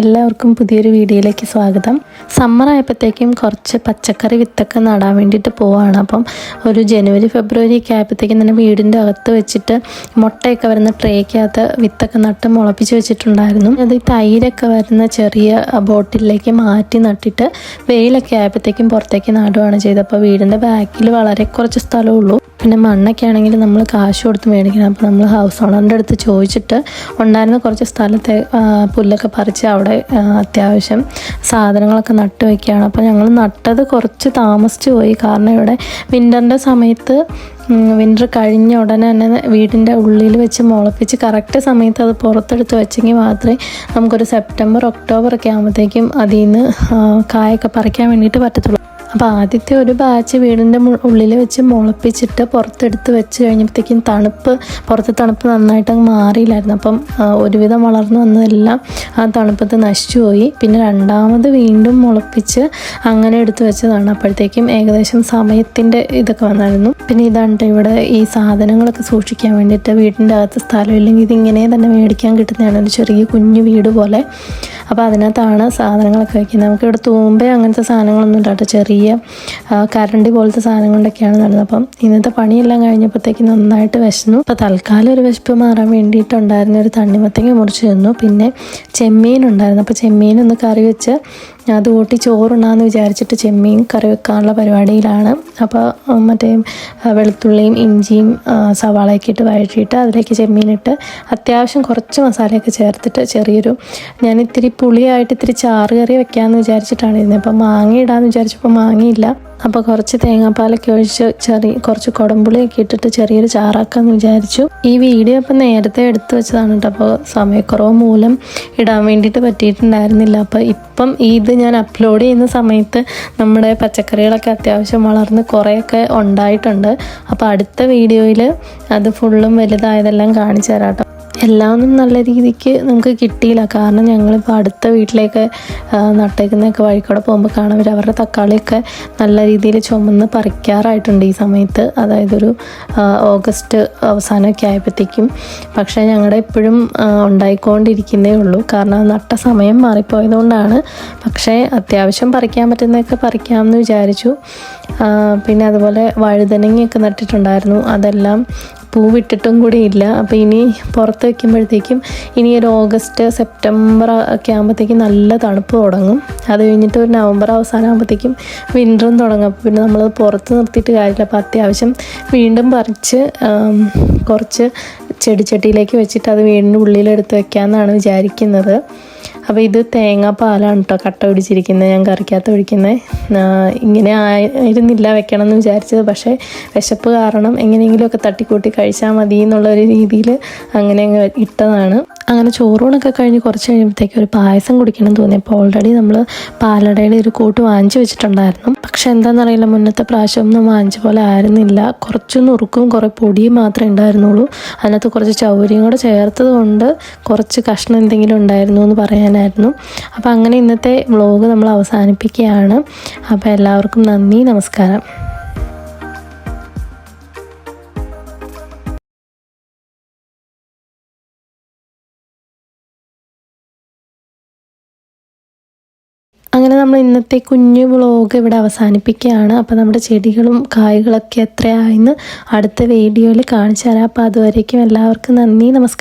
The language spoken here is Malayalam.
എല്ലാവർക്കും പുതിയൊരു വീഡിയോയിലേക്ക് സ്വാഗതം. സമ്മർ ആയപ്പോഴത്തേക്കും കുറച്ച് പച്ചക്കറി വിത്തൊക്കെ നടാൻ വേണ്ടിയിട്ട് പോവാണ്. അപ്പം ഒരു ജനുവരി ഫെബ്രുവരി ഒക്കെ ആയപ്പോഴത്തേക്കും തന്നെ വീടിന്റെ അകത്ത് വെച്ചിട്ട് മുട്ടയൊക്കെ വരുന്ന ട്രേക്കകത്ത് വിത്തൊക്കെ നട്ട് മുളപ്പിച്ച് വെച്ചിട്ടുണ്ടായിരുന്നു. അത് തൈരൊക്കെ വരുന്ന ചെറിയ ബോട്ടിലേക്ക് മാറ്റി നട്ടിട്ട് വെയിലൊക്കെ ആയപ്പോഴത്തേക്കും പുറത്തേക്ക് നടുവാണ് ചെയ്തത്. അപ്പോൾ വീടിന്റെ ബാക്കിൽ വളരെ കുറച്ച് സ്ഥലമേ ഉള്ളൂ. പിന്നെ മണ്ണൊക്കെ ആണെങ്കിൽ നമ്മൾ കാശ് കൊടുത്ത് മേടിക്കണം. അപ്പോൾ നമ്മൾ ഹൗസ് ഓണറിന്റെ അടുത്ത് ചോദിച്ചിട്ട് ഉണ്ടായിരുന്ന കുറച്ച് സ്ഥലത്തെ പുല്ലൊക്കെ പറിച്ച് അവിടെ അത്യാവശ്യം സാധനങ്ങളൊക്കെ നട്ട് വയ്ക്കുകയാണ് അപ്പോൾ ഞങ്ങൾ നട്ടത് കുറച്ച് താമസിച്ച് പോയി. കാരണം ഇവിടെ വിന്ററിന്റെ സമയത്ത് വിന്റർ കഴിഞ്ഞ ഉടനെ തന്നെ വീടിന്റെ ഉള്ളിൽ വെച്ച് മുളപ്പിച്ച് കറക്റ്റ് സമയത്ത് അത് പുറത്തെടുത്ത് വെച്ചെങ്കിൽ മാത്രമേ നമുക്കൊരു സെപ്റ്റംബർ ഒക്ടോബർ ഒക്കെ ആകുമ്പോഴത്തേക്കും അതിൽ നിന്ന് കായൊക്കെ പറിക്കാൻ വേണ്ടിയിട്ട് പറ്റത്തുള്ളൂ. അപ്പോൾ ആദ്യത്തെ ഒരു ബാച്ച് വീടിന്റെ ഉള്ളിൽ വെച്ച് മുളപ്പിച്ചിട്ട് പുറത്തെടുത്ത് വെച്ച് കഴിഞ്ഞപ്പോഴത്തേക്കും തണുപ്പ് പുറത്തെ തണുപ്പ് നന്നായിട്ട് അങ്ങ് മാറിയില്ലായിരുന്നു. അപ്പം ഒരുവിധം വളർന്നു വന്നതെല്ലാം ആ തണുപ്പത്ത് നശിച്ചു പോയി. പിന്നെ രണ്ടാമത് വീണ്ടും മുളപ്പിച്ച് അങ്ങനെ എടുത്ത് വെച്ചതാണ്. അപ്പോഴത്തേക്കും ഏകദേശം സമയത്തിന്റെ ഇതൊക്കെ വന്നായിരുന്നു. പിന്നെ ഇതാണ് ഇവിടെ ഈ സാധനങ്ങളൊക്കെ സൂക്ഷിക്കാൻ വേണ്ടിയിട്ട് വീടിന്റെ അകത്ത് സ്ഥലം ഇല്ലെങ്കിൽ ഇതിങ്ങനെ തന്നെ മേടിക്കാൻ കിട്ടുന്നതാണ്. ഒരു ചെറിയ കുഞ്ഞു വീട് പോലെ. അപ്പോൾ അതിനകത്താണ് സാധനങ്ങളൊക്കെ വയ്ക്കുന്നത് നമുക്കിവിടെ തൂമ്പ അങ്ങനത്തെ സാധനങ്ങളൊന്നും ഇല്ല കേട്ടോ ചെറിയ കരണ്ടി പോലത്തെ കൊണ്ടൊക്കെയാണ് നടന്നത്. അപ്പം ഇന്നത്തെ പണിയെല്ലാം കഴിഞ്ഞപ്പോഴത്തേക്ക് നന്നായിട്ട് വിശന്നു. അപ്പോൾ തൽക്കാലം ഒരു വിശപ്പ് മാറാൻ വേണ്ടിയിട്ടുണ്ടായിരുന്ന ഒരു തണ്ണിമത്തങ്ങ മുറിച്ച് തന്നു. പിന്നെ ചെമ്മീൻ ഉണ്ടായിരുന്നു. അപ്പോൾ ചെമ്മീൻ ഒന്ന് കറി വെച്ച് അത് കൂട്ടി ചോറുണ്ടാന്ന് വിചാരിച്ചിട്ട് ചെമ്മീൻ കറി വെക്കാനുള്ള പരിപാടിയിലാണ്. അപ്പോൾ മറ്റേ വെളുത്തുള്ളിയും ഇഞ്ചിയും സവാളയൊക്കെ ഇട്ട് വഴറ്റിയിട്ട് അതിലേക്ക് ചെമ്മീനിട്ട് അത്യാവശ്യം കുറച്ച് മസാലയൊക്കെ ചേർത്തിട്ട് ചെറിയൊരു ഞാൻ ഇത്തിരി പുളിയായിട്ട് ഇത്തിരി ചാറ് കറി വെക്കാമെന്ന് വിചാരിച്ചിട്ടാണ് ഇരുന്നത്. അപ്പോൾ മാങ്ങ ഇടാമെന്ന് വിചാരിച്ചപ്പോൾ മാങ്ങയില്ല. അപ്പോൾ കുറച്ച് തേങ്ങാപ്പാലൊക്കെ ഒഴിച്ച് ചെറിയ കുറച്ച് കുടമ്പുളിയൊക്കെ ഇട്ടിട്ട് ചെറിയൊരു ചാറാക്കാന്ന് വിചാരിച്ചു. ഈ വീഡിയോ അപ്പം നേരത്തെ എടുത്തു വെച്ചതാണ് കേട്ടോ അപ്പോൾ സമയക്കുറവ് മൂലം ഇടാൻ വേണ്ടിയിട്ട് പറ്റിയിട്ടുണ്ടായിരുന്നില്ല. അപ്പോൾ ഇപ്പം ഇത് ഞാൻ അപ്ലോഡ് ചെയ്യുന്ന സമയത്ത് നമ്മുടെ പച്ചക്കറികളൊക്കെ അത്യാവശ്യം വളർന്ന് കുറേയൊക്കെ ഉണ്ടായിട്ടുണ്ട്. അപ്പോൾ അടുത്ത വീഡിയോയിൽ അത് ഫുള്ളും വലുതായതെല്ലാം കാണിച്ചു തരാം കേട്ടോ എല്ലാം ഒന്നും നല്ല രീതിക്ക് നമുക്ക് കിട്ടിയില്ല. കാരണം ഞങ്ങളിപ്പോൾ അടുത്ത വീട്ടിലേക്ക് നട്ടേക്കുന്നതൊക്കെ വഴിക്കൂടെ പോകുമ്പോൾ കാണാൻ പറ്റും അവരുടെ തക്കാളിയൊക്കെ നല്ല രീതിയിൽ ചുമന്ന് പറിക്കാറായിട്ടുണ്ട് ഈ സമയത്ത്. അതായത് ഒരു ഓഗസ്റ്റ് അവസാനമൊക്കെ ആയപ്പോഴത്തേക്കും. പക്ഷേ ഞങ്ങളുടെ എപ്പോഴും ഉണ്ടായിക്കൊണ്ടിരിക്കുന്നേ ഉള്ളൂ. കാരണം നട്ട സമയം മാറിപ്പോയതുകൊണ്ടാണ്. പക്ഷേ അത്യാവശ്യം പറിക്കാൻ പറ്റുന്നതൊക്കെ പറിക്കാമെന്ന് വിചാരിച്ചു. പിന്നെ അതുപോലെ വഴുതനങ്ങയൊക്കെ നട്ടിട്ടുണ്ടായിരുന്നു. അതെല്ലാം പൂവിട്ടിട്ടും കൂടി ഇല്ല. അപ്പോൾ ഇനി പുറത്ത് വയ്ക്കുമ്പോഴത്തേക്കും ഇനി ഒരു ഓഗസ്റ്റ് സെപ്റ്റംബർ ഒക്കെ ആകുമ്പോഴത്തേക്കും നല്ല തണുപ്പ് തുടങ്ങും. അത് കഴിഞ്ഞിട്ട് ഒരു നവംബർ അവസാനം ആകുമ്പോഴത്തേക്കും വിന്ററും തുടങ്ങും. അപ്പോൾ പിന്നെ നമ്മൾ പുറത്ത് നിർത്തിയിട്ട് കാര്യമില്ല. അപ്പോൾ അത്യാവശ്യം വീണ്ടും പറിച്ച് കുറച്ച് ചെടിച്ചട്ടിയിലേക്ക് വെച്ചിട്ട് അത് വീടിന്റെ ഉള്ളിലെടുത്ത് വെക്കാമെന്നാണ് വിചാരിക്കുന്നത്. അപ്പോൾ ഇത് തേങ്ങാപ്പാലാണ് കേട്ടോ കട്ട പിടിച്ചിരിക്കുന്നത് ഞാൻ കറിക്കകത്ത് ഒഴിക്കുന്നത്. ഇങ്ങനെ ആയിരുന്നില്ല വെക്കണം എന്ന് വിചാരിച്ചത്. പക്ഷേ വിശപ്പ് കാരണം എങ്ങനെയെങ്കിലുമൊക്കെ തട്ടിക്കൂട്ടി കഴിച്ചാൽ മതി എന്നുള്ള ഒരു രീതിയിൽ അങ്ങനെ അങ്ങ് ഇട്ടതാണ്. അങ്ങനെ ചോറൂണൊക്കെ കഴിഞ്ഞ് കുറച്ച് കഴിയുമ്പോഴത്തേക്ക് ഒരു പായസം കുടിക്കണം തോന്നി അപ്പോൾ ഓൾറെഡി നമ്മൾ പാലടയുടെ ഒരു കൂട്ട് വാങ്ങിച്ചു വെച്ചിട്ടുണ്ടായിരുന്നു. പക്ഷെ എന്താണെന്നറിയില്ല മുന്നത്തെ പ്രാവശ്യം ഒന്നും വാങ്ങിച്ച പോലെ ആയിരുന്നില്ല. കുറച്ച് നുറുക്കും കുറേ പൊടിയും മാത്രമേ ഉണ്ടായിരുന്നുള്ളൂ. അതിനകത്ത് കുറച്ച് ചൗരിയും കൂടെ ചേർത്തത് കൊണ്ട് കുറച്ച് കഷ്ണം എന്തെങ്കിലും ഉണ്ടായിരുന്നു എന്ന് പറയാനായിരുന്നു. അപ്പോൾ അങ്ങനെ ഇന്നത്തെ വ്ളോഗ് നമ്മൾ അവസാനിപ്പിക്കുകയാണ്. അപ്പോൾ എല്ലാവർക്കും നന്ദി നമസ്കാരം. അങ്ങനെ നമ്മൾ ഇന്നത്തെ കുഞ്ഞു വ്ളോഗ് ഇവിടെ അവസാനിപ്പിക്കുകയാണ്. അപ്പോൾ നമ്മുടെ ചെടികളും കായ്കളൊക്കെ എത്രയായെന്ന് അടുത്ത വീഡിയോയിൽ കാണിച്ചു തരാം. അപ്പോൾ അതുവരേക്കും എല്ലാവർക്കും നന്ദി നമസ്കാരം.